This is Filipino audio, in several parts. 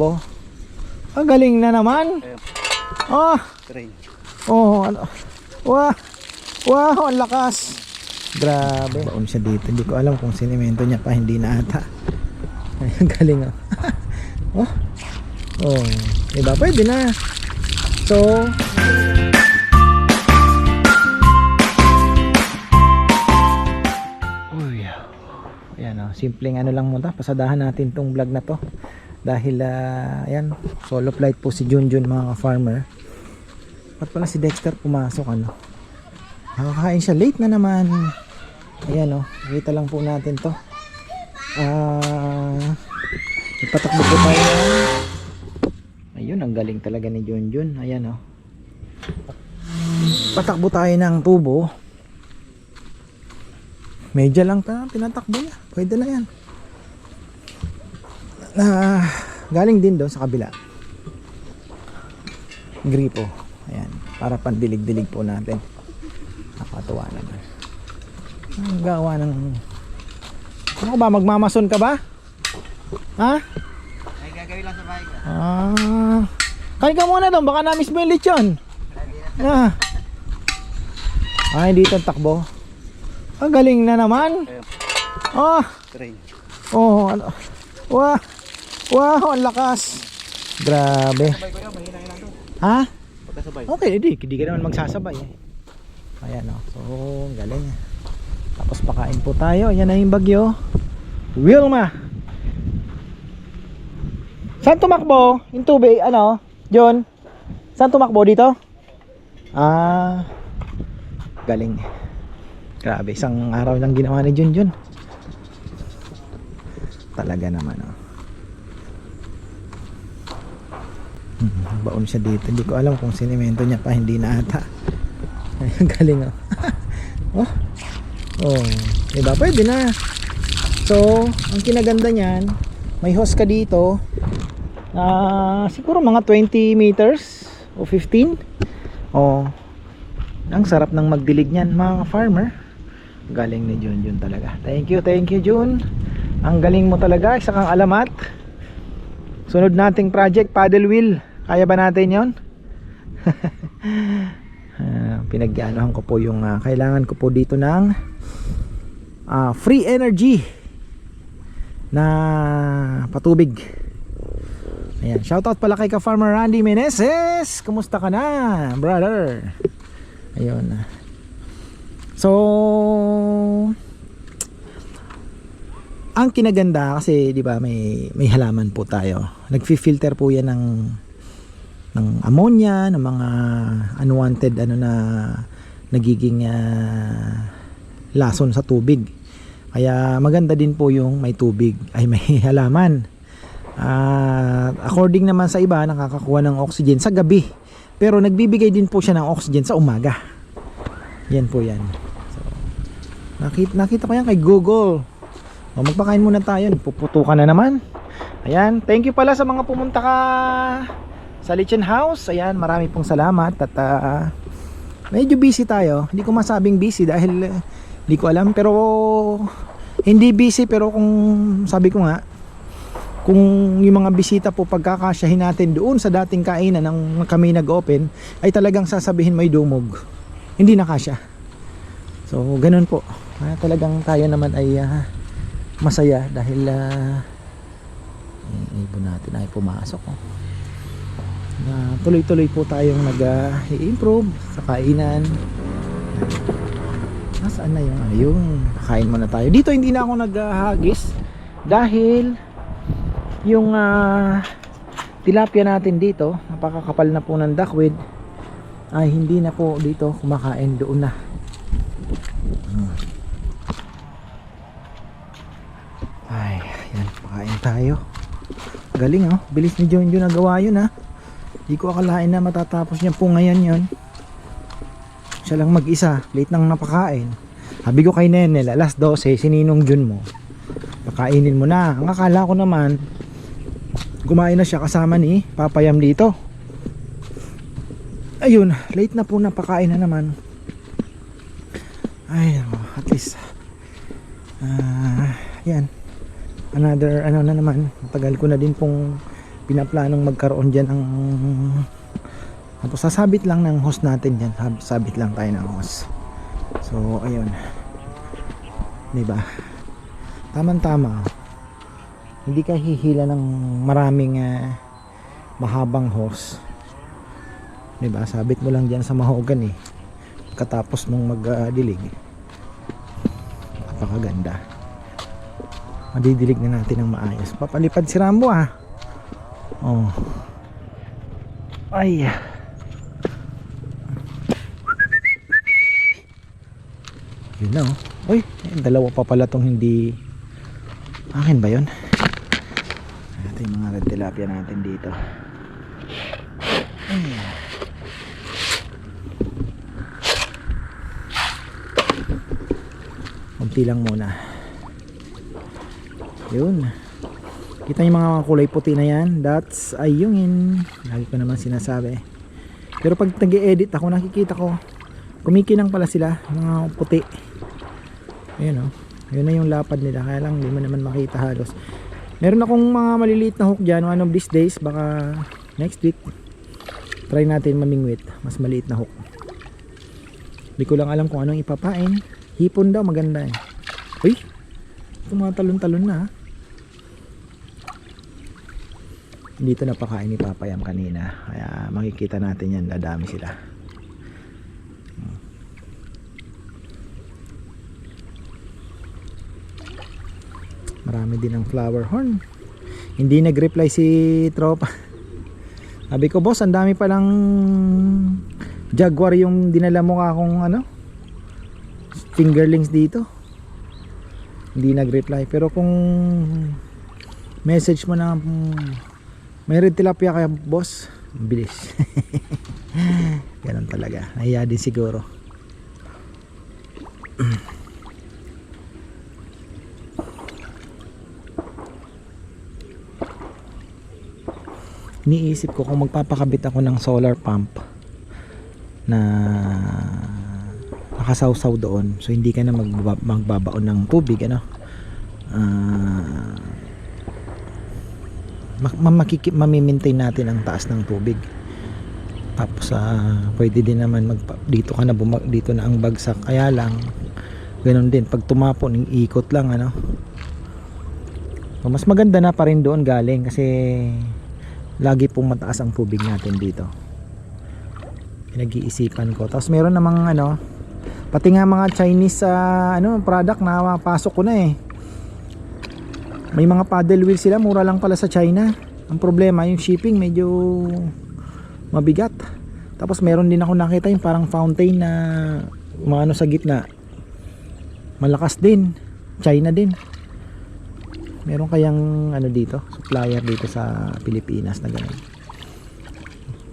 takbo. Ang galing na naman. Ah, Train. oh, ano. Wow. Wow, ang lakas. Grabe. Baon siya dito. Hindi ko alam kung sinimento niya pa. Hindi na ata. Ay, ang galing oh. oh. Oh. Diba? Pwede na. So, Uy. Ayan oh. Simpleng ano lang muna. Pasadahan natin tong vlog na to. Dahil, ah, ayan, solo flight po si Junjun mga farmer. Ba't pala si Dexter pumasok ano? Nakakain siya late na naman. Ayan oh, kita lang po natin to. Ah, ipatakbo po tayo. Ayun, ang galing talaga ni Junjun. Ayan oh. Patakbo tayo ng tubo. Medya lang pa tinatakbo niya. Pwede na yan. Na galing din doon sa kabila. Gripo. Ayan, para pandilig-dilig po natin. Nakatuwa naman. Ang gawa ng... Ano ba? Magmamason ka ba? Ha? Ay, gagawin lang sa bahay ko. Ah. Kain ka muna doon. Baka na-miss mo yung lechon. Ah. Ay, dito ang takbo. Ang galing na naman. Ah. Train. Oh, ano. Wow. Wow, ang lakas. Grabe. Ha? Okay, hindi. Hindi ka naman magsasabay. Eh. Ayan o. So, galing. Tapos pakain po tayo. Ayan na yung bagyo. Wilma. Saan tumakbo? Yung tubig, ano? John? Saan tumakbo dito? Ah. Galing. Grabe, isang araw lang ginawa ni Jun Jun. Talaga naman, oh. Baon siya dito. Hindi ko alam kung sinimento niya pa. Hindi na ata. Ay, galing oh. oh. Oh. Diba? Pwede na. So, ang kinaganda niyan, may hose ka dito. Ah, siguro mga 20 meters o 15. Oh. Ang sarap ng magdilig niyan, mga farmer. Galing ni Jun Jun talaga. Thank you, thank you Jun. Ang galing mo talaga, isa kang alamat. Sunod nating project, paddle wheel. Kaya ba natin yon? uh, Pinagyaanohan ko po yung ah, kailangan ko po dito ng ah, free energy na patubig. Ayan, shoutout pala kay ka-farmer Randy Meneses. Kumusta ka na, brother? Ayun. So, ang kinaganda kasi 'di ba may may halaman po tayo. Nagfi-filter po 'yan ng ng ammonia, ng mga unwanted ano na nagiging ah, lason sa tubig. Kaya maganda din po yung may tubig ay may halaman. Ah, according naman sa iba nakakakuha ng oxygen sa gabi. Pero nagbibigay din po siya ng oxygen sa umaga. Yan po yan. So, nakita, nakita ko yan kay Google. O, magpakain muna tayo. Puputukan na naman. Ayan. Thank you pala sa mga pumunta ka sa Lichen House. Ayan. Marami pong salamat. At ah, medyo busy tayo. Hindi ko masabing busy dahil eh, hindi ko alam. Pero hindi busy pero kung sabi ko nga kung yung mga bisita po pagkakasyahin natin doon sa dating kainan ng kami nag-open ay talagang sasabihin may dumog hindi na kasya so ganun po Kaya talagang tayo naman ay ah, masaya dahil uh, yung ibon natin ay pumasok oh. Na tuloy-tuloy po tayong nag-improve sa kainan. Nasaan na yung ano yung kain muna tayo? Dito hindi na ako naghahagis dahil yung ah, tilapia natin dito napakakapal na po ng duckweed ay hindi na po dito kumakain doon na. Ay yan pakain tayo. Galing oh. Bilis ni John nagawa yun ha hindi ko akalain na matatapos niya po ngayon yun. Siya lang mag-isa late nang napakain. Sabi ko kay Nenel alas 12 sininong Jun mo. Pakainin mo na. Ang akala ko naman kumain na siya kasama ni Papayam dito. Ayun late na po napakain na naman. Ay at least ah yan. Another ano na naman matagal ko na din pong pinaplanong magkaroon dyan ang tapos sasabit lang ng hose natin dyan. Sab- sabit lang tayo ng hose so ayun. Diba? Tamang tama hindi ka hihila ng maraming ah, mahabang hose diba? Sabit mo lang dyan sa mahogan eh. Katapos mong magdilig napakaganda. Madidilig na natin ng maayos. Papalipad si Rambo ah oh. Ay. Yun na oh. Uy dalawa pa pala tong hindi akin ba yun? Ito yung mga red tilapia natin dito. Ay. Kunti lang muna. Yun. Kita yung mga kulay puti na yan. That's ayungin. Lagi ko naman sinasabi. Pero pag nag edit ako, nakikita ko, kumikinang pala sila. Mga puti. Ayun o. Oh. Yun na yung lapad nila. Kaya lang, hindi mo naman makita halos. Meron akong mga maliliit na hook dyan. One of these days, baka next week, try natin mamingwit. Mas maliit na hook. Hindi ko lang alam kung anong ipapain. Hipon daw maganda eh. Uy! Tumatalon-talon na ha. Dito napakain ni Papayam kanina. Kaya makikita natin yan. Dadami sila. Hmm. Marami din ang flower horn. Hindi nag-reply si Tropa. Sabi ko, boss, ang dami palang Jaguar yung dinala mo ka kung ano fingerlings dito hindi nag-reply pero kung message mo na mm, may red tilapia kaya boss? Bilis. Ganun talaga. Nahiya din siguro. Niisip ko kung magpapakabit ako ng solar pump na nakasawsaw doon. So hindi ka na magbaba, magbabaon ng tubig ano? Uh, makiki, mamimaintain natin ang taas ng tubig. Tapos uh, pwede din naman mag, dito ka na bumag, dito na ang bagsak. Kaya lang ganoon din. Pag tumapon ikot lang ano. So, mas maganda na pa rin doon galing kasi lagi pong mataas ang tubig natin dito. Pinag-iisipan ko. Tapos meron namang ano pati nga mga Chinese uh, ano product na pasok ko na eh may mga paddle wheel sila mura lang pala sa China. Ang problema yung shipping medyo mabigat. Tapos meron din ako nakita yung parang fountain na maano sa gitna. Malakas din. China din. Meron kayang ano dito supplier dito sa Pilipinas na ganun.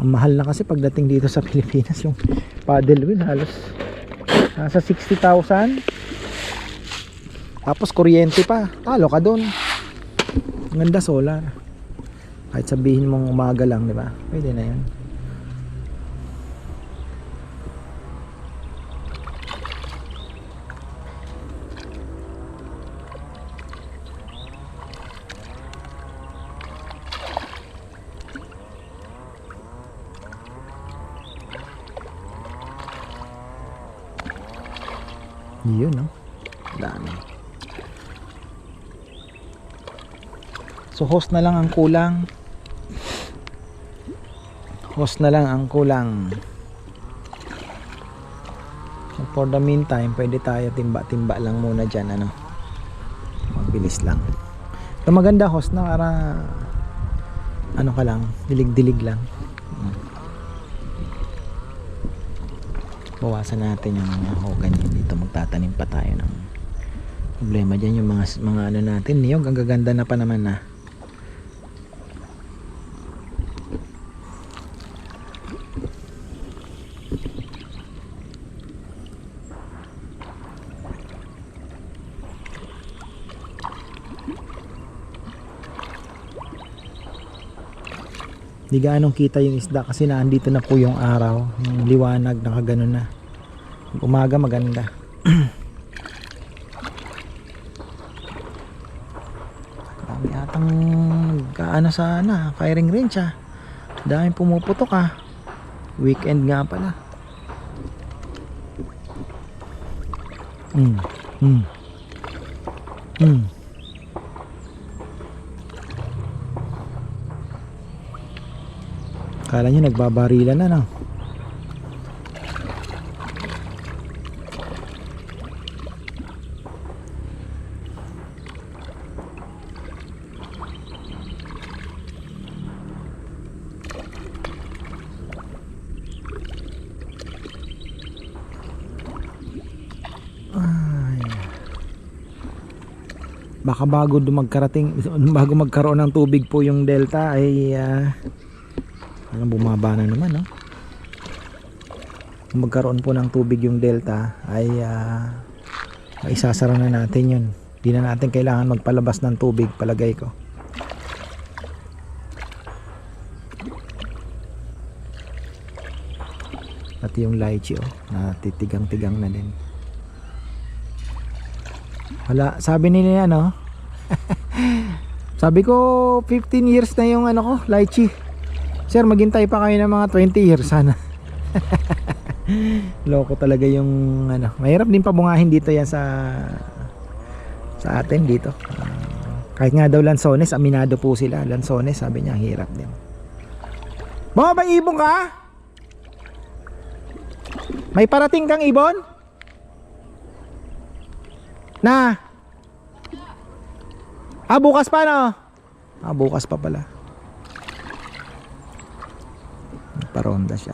Ang mahal na kasi pagdating dito sa Pilipinas yung paddle wheel halos nasa 60,000 tapos kuryente pa. Talo ka doon ganda solar kahit sabihin mong umaga lang di ba pwede na yun Yun, no? Dami. So, host na lang ang kulang. Host na lang ang kulang. So, for the meantime, pwede tayo timba-timba lang muna dyan, ano? Mabilis lang. So, maganda host na para ano ka lang, dilig-dilig lang. bawasan natin yung mga hogan yun dito magtatanim pa tayo ng problema dyan yung mga mga ano natin niyog ang gaganda na pa naman na Di gaanong kita yung isda kasi naandito na po yung araw, yung liwanag, nakaganon na. Umaga maganda. Dami atang ano sana, firing range ah. Daming pumuputok ah. Weekend nga pala. Mm. Mm. Mm. Kala nyo nagbabarilan na no? Baka bago dumagkarating bago magkaroon ng tubig po yung delta ay ah, parang bumaba na naman no. Kung magkaroon po ng tubig yung delta ay ah, isasara na natin yun. Di na natin kailangan magpalabas ng tubig palagay ko. Pati yung lychee oh, natitigang-tigang na din. Wala, sabi nila ano? sabi ko 15 years na yung ano ko, lychee. Sir, maghintay pa kayo ng mga 20 years sana. Loko talaga yung ano. Mahirap din pabungahin dito yan sa sa atin dito. Ah, kahit nga daw lansones, aminado po sila. Lansones, sabi niya, hirap din. Mga ba ibon ka? May parating kang ibon? Na? Ah, bukas pa no? Ah, bukas pa pala. Paronda siya.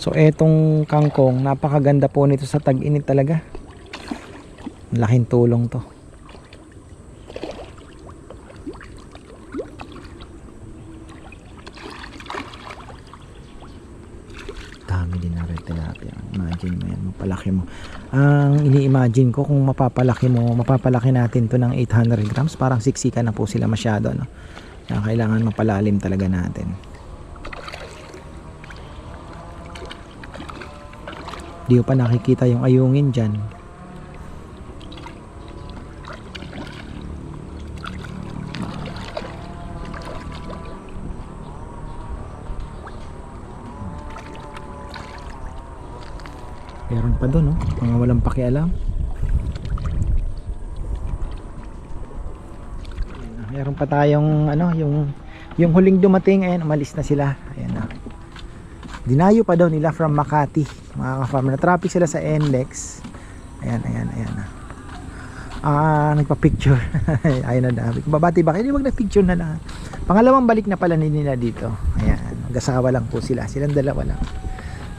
So etong kangkong, napakaganda po nito sa tag-init talaga. Laking tulong to. Dami din na red tilapia. Imagine mo yan, mapalaki mo. Ang ini-imagine ko kung mapapalaki mo, mapapalaki natin to ng 800 grams, parang siksika na po sila masyado. No? Kaya kailangan mapalalim talaga natin. Di pa nakikita yung ayungin dyan. Meron pa doon, no? Mga walang pakialam. Meron pa tayong ano, yung yung huling dumating ayun, umalis na sila. Ayan na. Dinayo pa daw nila from Makati, mga ka-farmer. Na-traffic sila sa NLEX. Ayan, ayan, ayan. Ah, nagpa-picture. ayun na dabi. Babati ba kayo? Di wag na-picture na lang. Pangalawang balik na pala nila dito. Ayan, mag-asawa lang po sila. Silang dalawa lang.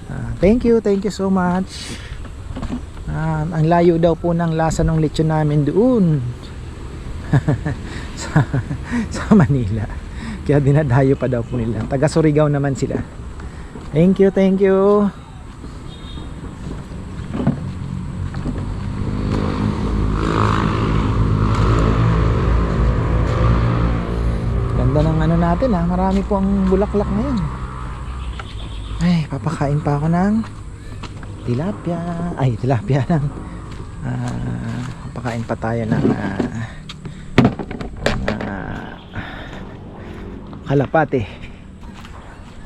Ah, thank you, thank you so much. Ah, ang layo daw po ng lasa ng lechon namin doon. sa, sa Manila. Kaya dinadayo pa daw po nila. Taga Surigao naman sila. Thank you, thank you. Ganda ng ano natin ha. Marami po ang bulaklak ngayon. Ay, papakain pa ako ng tilapia. Ay, tilapia ng ah, papakain pa tayo ng ah, ah, kalapate.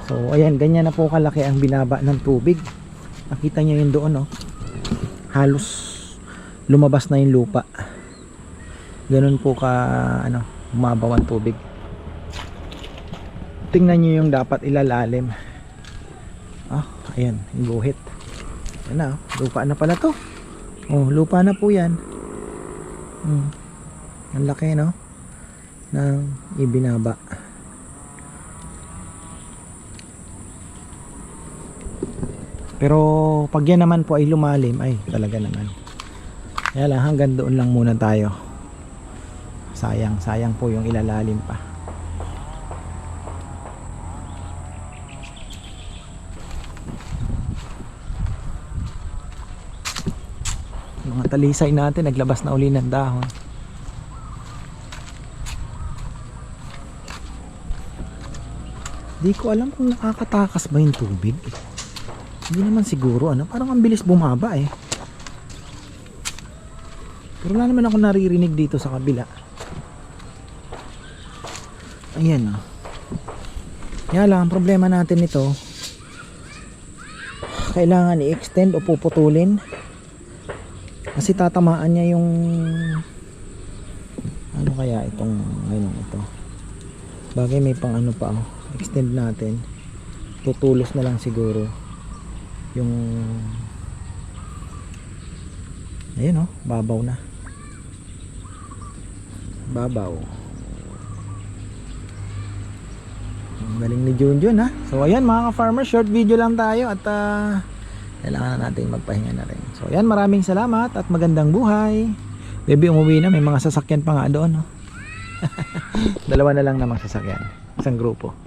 So, ayan, ganyan na po kalaki ang binaba ng tubig. Nakita niyo yun doon, no? Halos lumabas na yung lupa. Ganun po ka, ano, umabaw tubig. Tingnan niyo yung dapat ilalalim. Ah, ayan, yung guhit. Ayan na, oh, lupa na pala to. Oh, lupa na po yan. Hmm. Ang laki, no? Ng ibinaba. Pero pag yan naman po ay lumalim, ay talaga naman. Kaya lang hanggang doon lang muna tayo. Sayang, sayang po yung ilalalim pa. Mga talisay natin naglabas na uli ng dahon di ko alam kung nakakatakas ba yung tubig hindi naman siguro ano? Parang ang bilis bumaba eh. Pero wala naman ako naririnig dito sa kabila. Ayan oh kaya lang ang problema natin ito kailangan i-extend o puputulin. Kasi tatamaan niya yung ano kaya itong ngayon ito. Bagay may pang ano pa oh. extend natin. Tutulos na lang siguro yung ayun oh babaw na. Babaw. Ang galing ni Junjun ha? So ayan mga ka-farmer short video lang tayo at ah, kailangan na natin magpahinga na rin. So ayan maraming salamat at magandang buhay. Baby umuwi na. May mga sasakyan pa nga doon no? dalawa na lang namang sasakyan. Isang grupo